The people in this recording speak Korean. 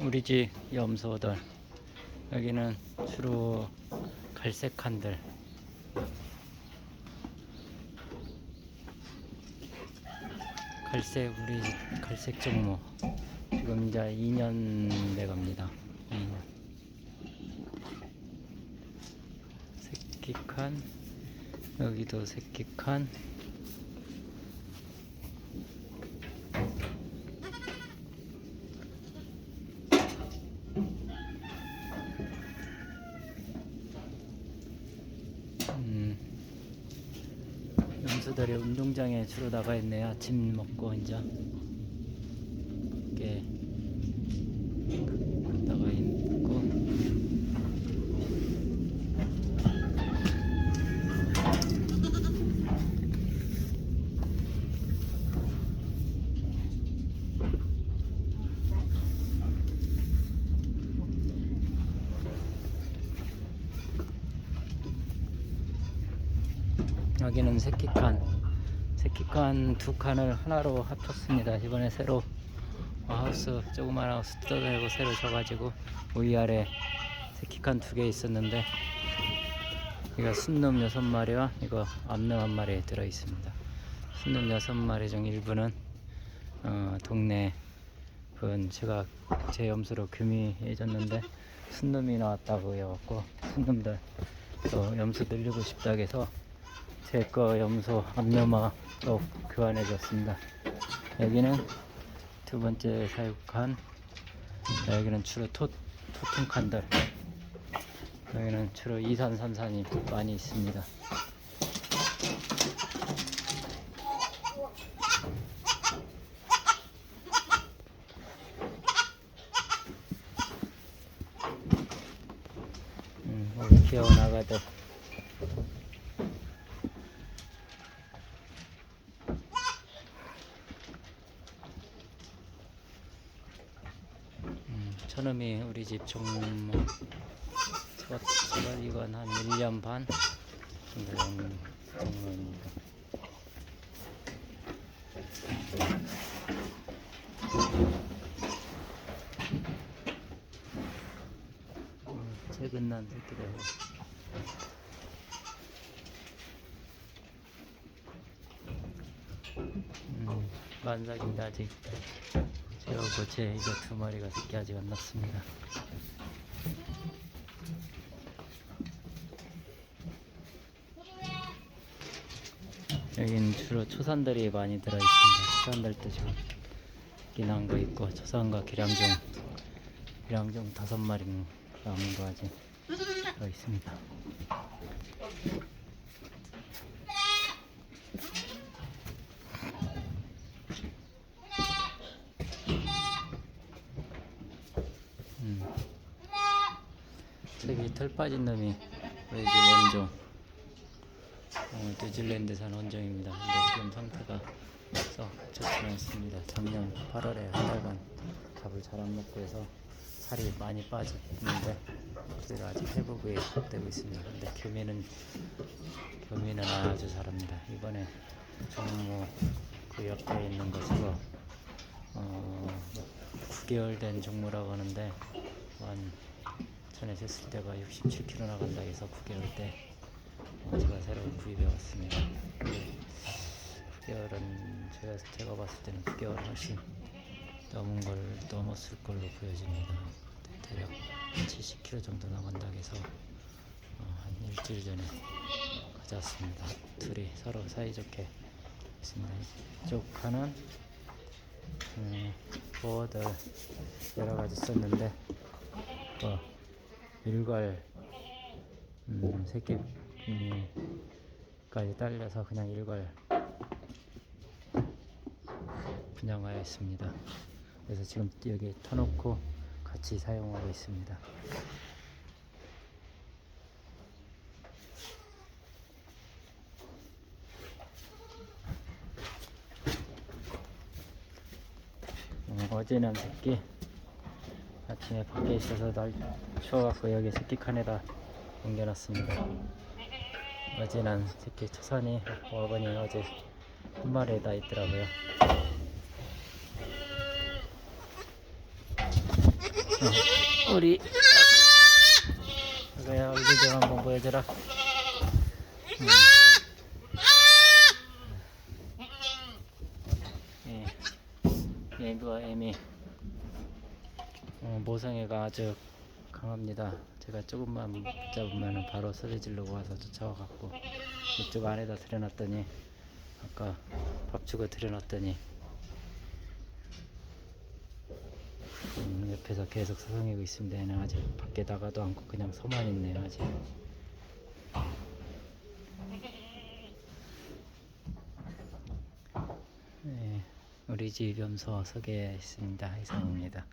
우리 집 염소들 여기는 주로 갈색 칸들. 갈색 우리 집 갈색 종모. 지금 이제 2년 돼 갑니다. 2년. 새끼 칸 여기도 새끼 칸 음, 염소들이 운동장에 주로 나가 있네요. 아침 먹고 이제 이렇게 나가 있고 여기는 새끼 칸 새끼 칸 두 칸을 하나로 합쳤습니다. 이번에 새로 하우스 조그만 하우스 뜯어내고 새로 져가지고 위아래 새끼 칸 두 개 있었는데 이거 순놈 여섯 마리와 이거 암놈 한 마리 들어 있습니다. 순놈 여섯 마리 중 일부는 어, 동네 분 제가 제 염소로 금이 해줬는데 순놈이 나왔다고 해갖고 순놈들 또 염소 늘리고 싶다 해서 제거 염소 암놈아 또 교환해 줬습니다. 여기는 두 번째 사육칸 여기는 주로 토, 토팅 칸들 여기는 주로 2산 3산이 많이 있습니다. 음, 여기 귀여운 아가들 저놈이 우리 집 첫, 첫 이건 한 1년 반 정도 된 종모입니다. 음, 최근 난 새끼들 음, 만삭인데 아직 재우고 제 이거 두 마리가 새끼 아직 안 났습니다. 여기는 주로 초산들이 많이 들어있습니다. 초산들도 지금 기난 거 있고 초산과 기량종 기량종 다섯 마리 남은 거 아직 들어있습니다. 음. 저기 털 빠진 놈이 우리 집 원종 어, 뉴질랜드산 원종입니다. 근데 지금 상태가 썩 좋지 않습니다. 작년 8월에 한 달간 밥을 잘 안 먹고 해서 살이 많이 빠졌는데 그래도 아직 회복이 되고 있습니다. 근데 교미는 교미는 아주 잘합니다. 이번에 종모 그 옆에 있는 것으로 어, 9개월 된 종모라고 하는데 한 전에 쟀을 때가 67kg 나간다 해서 9개월 때 어, 제가 새로 구입해 왔습니다. 근데 9개월은 제가, 제가 봤을 때는 9개월 훨씬 넘은 걸 넘었을 걸로 보여집니다. 대략 70kg 정도 나간다 해서 어, 한 일주일 전에 가져왔습니다. 둘이 서로 사이좋게 있습니다. 이쪽 칸은 음, 보어들 여러 가지 썼는데 어, 일괄 음, 새끼 음, 까지 딸려서 그냥 일괄 분양하였습니다. 그래서 지금 여기 터놓고 같이 사용하고 있습니다. 어, 어제는 새끼 아침에 밖에 있어서 날 추워갖고 여기 새끼 칸에다 옮겨놨습니다. 어제는 새끼 초산이 어머니 어제 한 마리에다 있더라고요. 어, 우리 그래야 얼굴 좀 한번 보여줘라. 음. 예, 얘가 애미. 어, 모성애가 아주 강합니다. 제가 조금만 잡으면 바로 소리 지르고 와서 쫓아와갖고 이쪽 안에다 들여놨더니 아까 밥 주고 들여놨더니 음, 옆에서 계속 서성이고 있습니다. 얘는 아직 밖에 나가도 않고 그냥 서만 있네요. 아직. 네, 우리 집 염소 소개했습니다. 이상입니다.